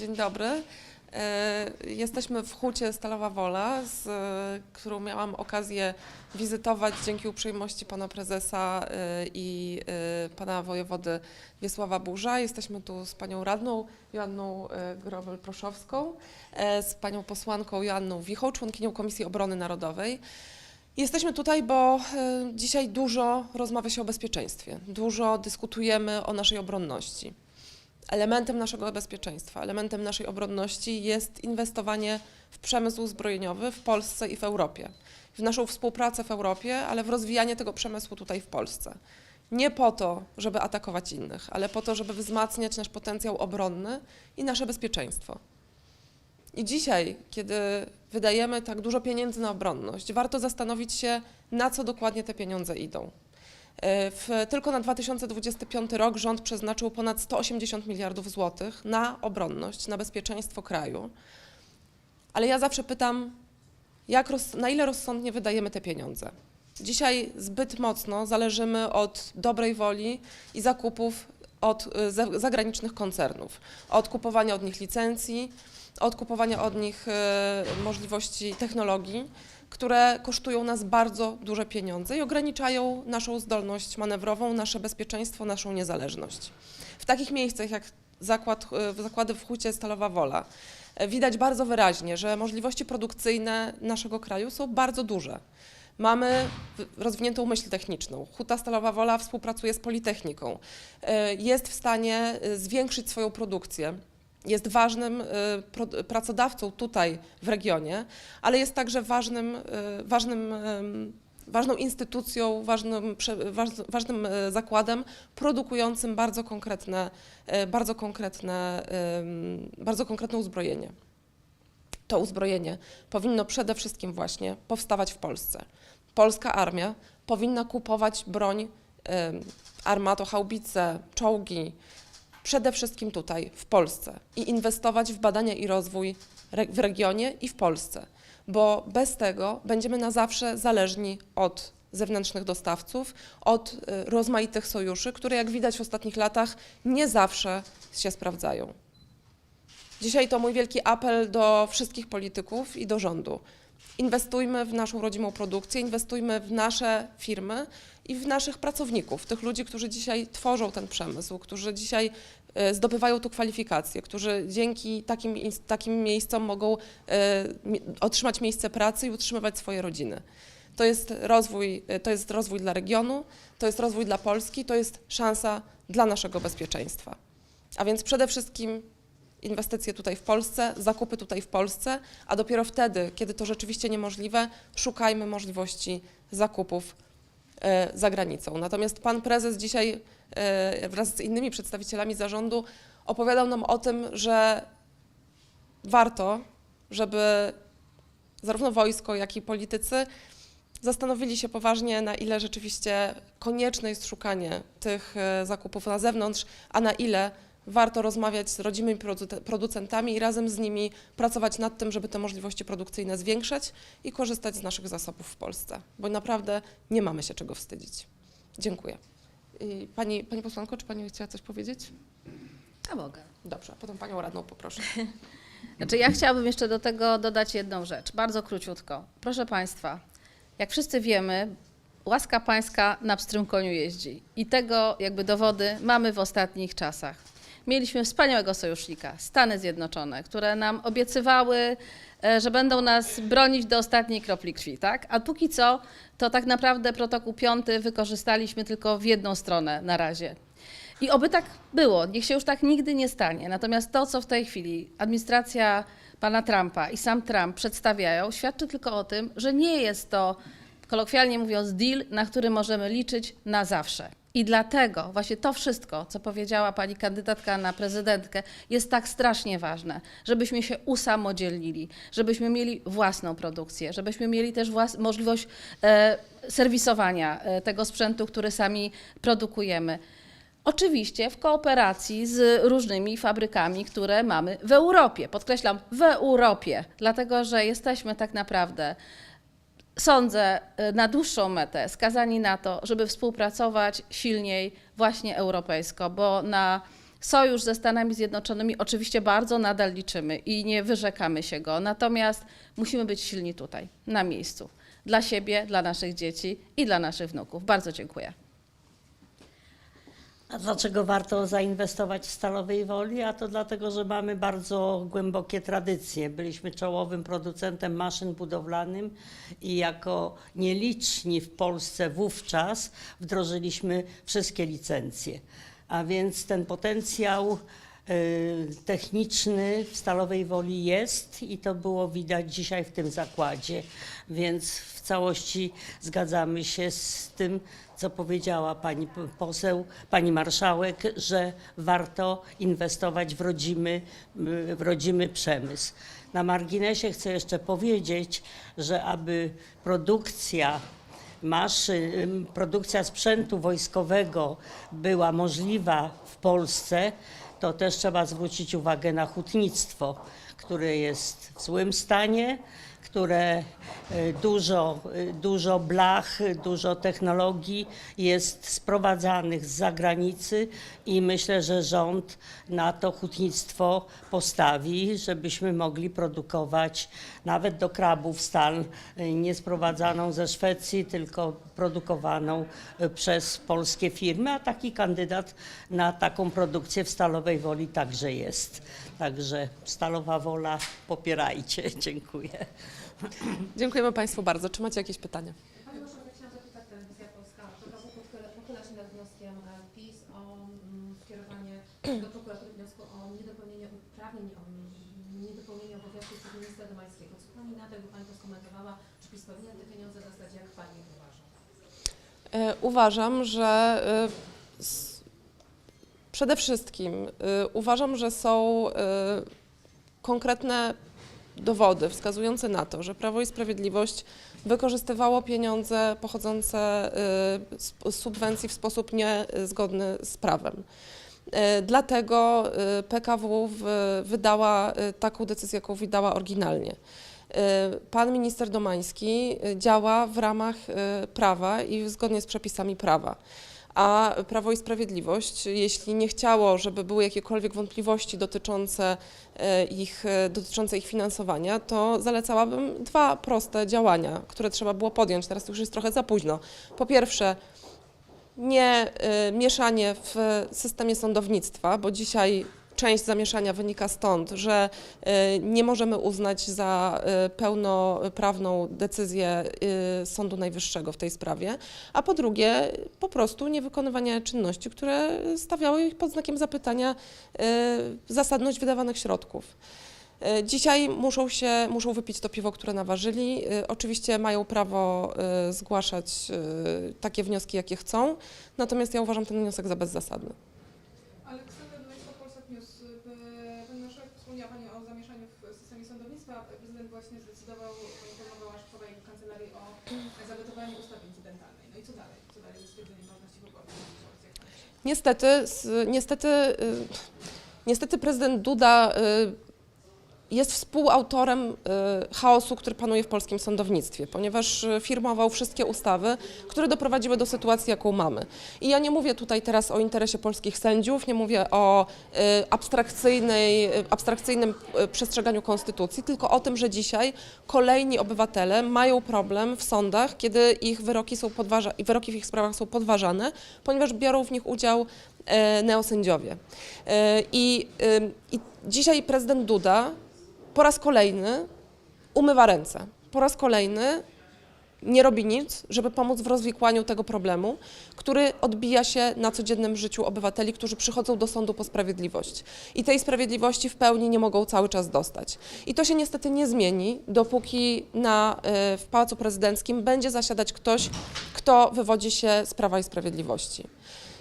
dzień dobry. E, Jesteśmy w Hucie Stalowa Wola, z e, którą miałam okazję wizytować dzięki uprzejmości pana prezesa e, i pana wojewody Wiesława Burza. Jesteśmy tu z panią radną Joanną Grobel-Proszowską, z panią posłanką Joanną Wichą, członkinią Komisji Obrony Narodowej. Jesteśmy tutaj, bo dzisiaj dużo rozmawia się o bezpieczeństwie, dużo dyskutujemy o naszej obronności. Elementem naszego bezpieczeństwa, elementem naszej obronności jest inwestowanie w przemysł zbrojeniowy w Polsce i w Europie. W naszą współpracę w Europie, ale w rozwijanie tego przemysłu tutaj w Polsce. Nie po to, żeby atakować innych, ale po to, żeby wzmacniać nasz potencjał obronny i nasze bezpieczeństwo. I dzisiaj, kiedy wydajemy tak dużo pieniędzy na obronność, warto zastanowić się, na co dokładnie te pieniądze idą. E, W, tylko na 2025 rok rząd przeznaczył ponad 180 miliardów złotych na obronność, na bezpieczeństwo kraju. Ale ja zawsze pytam, jak roz, na ile rozsądnie wydajemy te pieniądze? Dzisiaj zbyt mocno zależymy od dobrej woli i zakupów od za- zagranicznych koncernów, od kupowania od nich licencji, od kupowania od nich y, możliwości technologii, które kosztują nas bardzo duże pieniądze i ograniczają naszą zdolność manewrową, nasze bezpieczeństwo, naszą niezależność. W takich miejscach jak zakład, y, zakłady w Hucie Stalowa Wola y, widać bardzo wyraźnie, że możliwości produkcyjne naszego kraju są bardzo duże. Mamy rozwiniętą myśl techniczną. Huta Stalowa Wola współpracuje z Politechniką. Jest w stanie zwiększyć swoją produkcję. Jest ważnym y, pracodawcą tutaj w regionie, ale jest także ważnym, y, ważnym, ym, ważną instytucją, ważnym, ważnym y, zakładem produkującym bardzo konkretne, bardzo konkretne, bardzo konkretne uzbrojenie. To uzbrojenie powinno przede wszystkim właśnie powstawać w Polsce. Polska armia powinna kupować broń, ym, armatochaubice, czołgi, przede wszystkim tutaj, w Polsce i inwestować w badania i rozwój w regionie i w Polsce, bo bez tego będziemy na zawsze zależni od zewnętrznych dostawców, od y, rozmaitych sojuszy, które jak widać w ostatnich latach nie zawsze się sprawdzają. Dzisiaj to mój wielki apel do wszystkich polityków i do rządu. Inwestujmy w naszą rodzimą produkcję, inwestujmy w nasze firmy i w naszych pracowników, tych ludzi, którzy dzisiaj tworzą ten przemysł, którzy dzisiaj e, zdobywają tu kwalifikacje, którzy dzięki takim, takim miejscom mogą e, otrzymać miejsce pracy i utrzymywać swoje rodziny. To jest rozwój, e, to jest rozwój dla regionu, to jest rozwój dla Polski, to jest szansa dla naszego bezpieczeństwa. A więc przede wszystkim inwestycje tutaj w Polsce, zakupy tutaj w Polsce, a dopiero wtedy, kiedy to rzeczywiście niemożliwe, szukajmy możliwości zakupów e, za granicą. Natomiast pan prezes dzisiaj e, wraz z innymi przedstawicielami zarządu opowiadał nam o tym, że warto, żeby zarówno wojsko, jak i politycy zastanowili się poważnie, na ile rzeczywiście konieczne jest szukanie tych e, zakupów na zewnątrz, a na ile warto rozmawiać z rodzimymi produce- producentami i razem z nimi pracować nad tym, żeby te możliwości produkcyjne zwiększać i korzystać z naszych zasobów w Polsce, bo naprawdę nie mamy się czego wstydzić. Dziękuję. I Pani, pani posłanko, czy Pani chciała coś powiedzieć? A mogę. Dobrze, potem Panią radną poproszę. Znaczy ja chciałabym jeszcze do tego dodać jedną rzecz, bardzo króciutko. Proszę Państwa, jak wszyscy wiemy, łaska pańska na pstrym koniu jeździ i tego jakby dowody mamy w ostatnich czasach. Mieliśmy wspaniałego sojusznika, Stany Zjednoczone, które nam obiecywały, e, że będą nas bronić do ostatniej kropli krwi, tak? A póki co, to tak naprawdę protokół piąty wykorzystaliśmy tylko w jedną stronę na razie. I oby tak było, niech się już tak nigdy nie stanie. Natomiast to, co w tej chwili administracja pana Trumpa i sam Trump przedstawiają, świadczy tylko o tym, że nie jest to, kolokwialnie mówiąc, deal, na który możemy liczyć na zawsze. I dlatego właśnie to wszystko, co powiedziała pani kandydatka na prezydentkę, jest tak strasznie ważne, żebyśmy się usamodzielnili, żebyśmy mieli własną produkcję, żebyśmy mieli też możliwość e, serwisowania e, tego sprzętu, który sami produkujemy. Oczywiście w kooperacji z różnymi fabrykami, które mamy w Europie. Podkreślam, w Europie, dlatego że jesteśmy tak naprawdę, sądzę, y, na dłuższą metę skazani na to, żeby współpracować silniej właśnie europejsko, bo na Sojusz ze Stanami Zjednoczonymi oczywiście bardzo nadal liczymy i nie wyrzekamy się go, natomiast musimy być silni tutaj, na miejscu. Dla siebie, dla naszych dzieci i dla naszych wnuków. Bardzo dziękuję. A dlaczego warto zainwestować w Stalowej Woli? A to dlatego, że mamy bardzo głębokie tradycje. Byliśmy czołowym producentem maszyn budowlanych i jako nieliczni w Polsce wówczas wdrożyliśmy wszystkie licencje. A więc ten potencjał techniczny w Stalowej Woli jest i to było widać dzisiaj w tym zakładzie. Więc w całości zgadzamy się z tym, co powiedziała pani poseł, pani marszałek, że warto inwestować w rodzimy, y, w rodzimy przemysł. Na marginesie chcę jeszcze powiedzieć, że aby produkcja maszyn, produkcja sprzętu wojskowego była możliwa w Polsce, to też trzeba zwrócić uwagę na hutnictwo, które jest w złym stanie, które y, dużo, y, dużo blach, dużo technologii jest sprowadzanych z zagranicy i myślę, że rząd na to hutnictwo postawi, żebyśmy mogli produkować nawet do krabów stal y, nie sprowadzaną ze Szwecji, tylko produkowaną przez polskie firmy, a taki kandydat na taką produkcję w Stalowej Woli także jest. Także Stalowa Wola popierajcie. Dziękuję. Dziękujemy Państwu bardzo. Czy macie jakieś pytania? Pani marszałek, chciałam zapytać Telewizja Polska, przepraszam, pochyla, pochyla się nad wnioskiem e, PiS o mm, skierowanie do prokuratury wniosku o niedopełnienie uprawnień, o mm, niedopełnienie obowiązków przez ministra Domańskiego. Co Pani na to, jakby Pani to skomentowała, czy PiS powinien te pieniądze dostać, jak Pani uważa? E, Uważam, że e, s- przede wszystkim e, uważam, że są e, konkretne dowody wskazujące na to, że Prawo i Sprawiedliwość wykorzystywało pieniądze pochodzące e, z subwencji w sposób niezgodny z prawem. E, Dlatego e, PKW wydała taką decyzję, jaką wydała oryginalnie. Pan minister Domański działa w ramach prawa i zgodnie z przepisami prawa. A Prawo i Sprawiedliwość, jeśli nie chciało, żeby były jakiekolwiek wątpliwości dotyczące e, ich, e, dotyczące ich finansowania, to zalecałabym dwa proste działania, które trzeba było podjąć. Teraz już jest trochę za późno. Po pierwsze, nie y, mieszanie w systemie sądownictwa, bo dzisiaj część zamieszania wynika stąd, że y, nie możemy uznać za y, pełnoprawną decyzję y, Sądu Najwyższego w tej sprawie, a po drugie po prostu niewykonywanie czynności, które stawiały ich pod znakiem zapytania zasadność wydawanych środków. Dzisiaj muszą się, muszą wypić to piwo, które naważyli. Oczywiście mają prawo zgłaszać takie wnioski, jakie chcą, natomiast ja uważam ten wniosek za bezzasadny. Pani wspomniała Pani o zamieszaniu w systemie sądownictwa. Prezydent właśnie zdecydował, poinformował aż wczoraj jego kancelarii o zawetowaniu ustawy incydentalnej. No i co dalej? Co dalej ze ważności wyborów? Niestety, niestety, y, niestety prezydent Duda y, jest współautorem y, chaosu, który panuje w polskim sądownictwie, ponieważ y, firmował wszystkie ustawy, które doprowadziły do sytuacji, jaką mamy. I ja nie mówię tutaj teraz o interesie polskich sędziów, nie mówię o y, abstrakcyjnej, abstrakcyjnym przestrzeganiu konstytucji, tylko o tym, że dzisiaj kolejni obywatele mają problem w sądach, kiedy ich wyroki są podważa- wyroki w ich sprawach są podważane, ponieważ biorą w nich udział neosędziowie. I, I dzisiaj prezydent Duda po raz kolejny umywa ręce. Po raz kolejny nie robi nic, żeby pomóc w rozwikłaniu tego problemu, który odbija się na codziennym życiu obywateli, którzy przychodzą do sądu po sprawiedliwość. I tej sprawiedliwości w pełni nie mogą cały czas dostać. I to się niestety nie zmieni, dopóki na, y, w Pałacu Prezydenckim będzie zasiadać ktoś, kto wywodzi się z Prawa i Sprawiedliwości.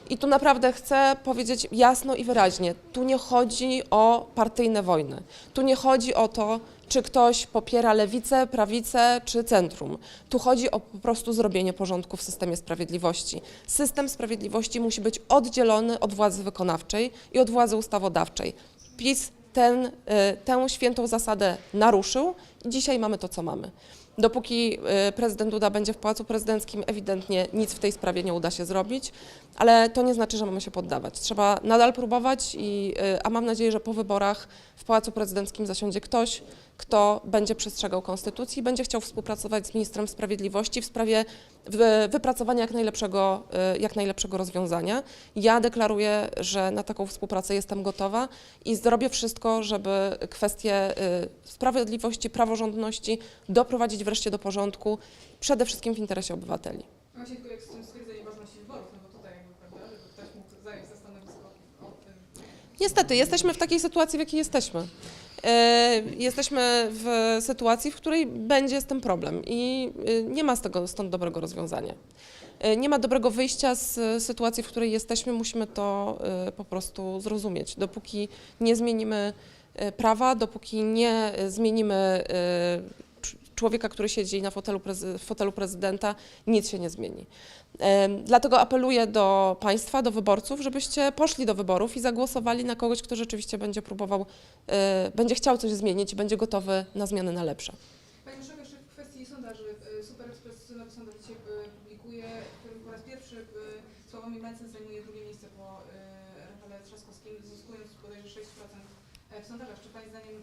I tu naprawdę chcę powiedzieć jasno i wyraźnie, tu nie chodzi o partyjne wojny. Tu nie chodzi o to, czy ktoś popiera lewicę, prawicę czy centrum. Tu chodzi o po prostu zrobienie porządku w systemie sprawiedliwości. System sprawiedliwości musi być oddzielony od władzy wykonawczej i od władzy ustawodawczej. PiS ten, y, tę świętą zasadę naruszył I dzisiaj mamy to, co mamy. Dopóki y, prezydent Duda będzie w Pałacu Prezydenckim, ewidentnie nic w tej sprawie nie uda się zrobić, ale to nie znaczy, że mamy się poddawać. Trzeba nadal próbować, i, y, a mam nadzieję, że po wyborach w Pałacu Prezydenckim zasiądzie ktoś, kto będzie przestrzegał konstytucji, będzie chciał współpracować z ministrem sprawiedliwości w sprawie wy- wypracowania jak najlepszego, y, jak najlepszego rozwiązania. Ja deklaruję, że na taką współpracę jestem gotowa i zrobię wszystko, żeby kwestie y, sprawiedliwości, praworządności doprowadzić wreszcie do porządku, przede wszystkim w interesie obywateli. Jak z tym stwierdzeniem ważności wyborów, no bo tutaj jakby, prawda, żeby ktoś mógł zająć stanowisko Niestety, jesteśmy w takiej sytuacji, w jakiej jesteśmy. E, Jesteśmy w sytuacji, w której będzie z tym problem i e, nie ma z tego stąd dobrego rozwiązania. E, Nie ma dobrego wyjścia z sytuacji, w której jesteśmy, musimy to po prostu zrozumieć. Dopóki nie zmienimy prawa, dopóki nie zmienimy człowieka, który siedzi na fotelu, w fotelu prezydenta, nic się nie zmieni. Dlatego apeluję do Państwa, do wyborców, żebyście poszli do wyborów i zagłosowali na kogoś, kto rzeczywiście będzie próbował, e, będzie chciał coś zmienić będzie gotowy na zmiany na lepsze. Pani Marszałek, jeszcze w kwestii sondaży. y, Super Express Nowy Sąd dzisiaj y, publikuje, w którym po raz pierwszy Sławomir Mencen zajmuje drugie miejsce po Rafale Trzaskowskim, zyskując bodajże 6% w sondażach. Czy Pani zdaniem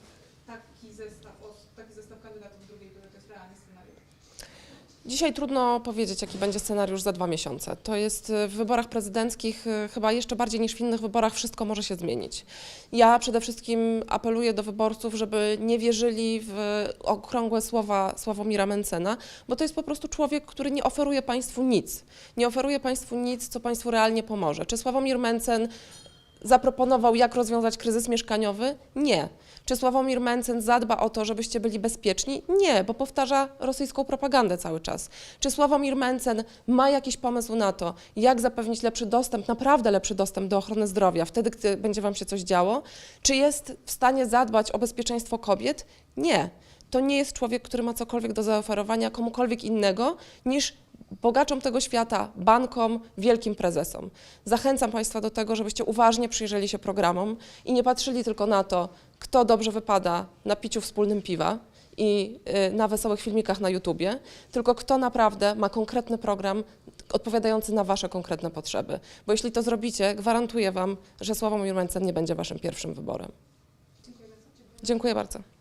taki zestaw, os- taki zestaw kandydatów w drugiej turze to jest realny scenariusz? Dzisiaj trudno powiedzieć, jaki będzie scenariusz za dwa miesiące. To jest e, w wyborach prezydenckich, e, chyba jeszcze bardziej niż w innych wyborach, wszystko może się zmienić. Ja przede wszystkim apeluję do wyborców, żeby nie wierzyli w okrągłe słowa Sławomira Mencena, bo to jest po prostu człowiek, który nie oferuje Państwu nic. Nie oferuje Państwu nic, co Państwu realnie pomoże. Czy Sławomir Mencen zaproponował, jak rozwiązać kryzys mieszkaniowy? Nie. Czy Sławomir Mencen zadba o to, żebyście byli bezpieczni? Nie, bo powtarza rosyjską propagandę cały czas. Czy Sławomir Mencen ma jakiś pomysł na to, jak zapewnić lepszy dostęp, naprawdę lepszy dostęp do ochrony zdrowia, wtedy, gdy będzie Wam się coś działo? Czy jest w stanie zadbać o bezpieczeństwo kobiet? Nie. To nie jest człowiek, który ma cokolwiek do zaoferowania komukolwiek innego niż bogaczom tego świata, bankom, wielkim prezesom. Zachęcam Państwa do tego, żebyście uważnie przyjrzeli się programom i nie patrzyli tylko na to, kto dobrze wypada na piciu wspólnym piwa i y, na wesołych filmikach na YouTubie, tylko kto naprawdę ma konkretny program odpowiadający na Wasze konkretne potrzeby. Bo jeśli to zrobicie, gwarantuję Wam, że Sławomir Mencen nie będzie Waszym pierwszym wyborem. Dziękuję bardzo. Dziękuję bardzo.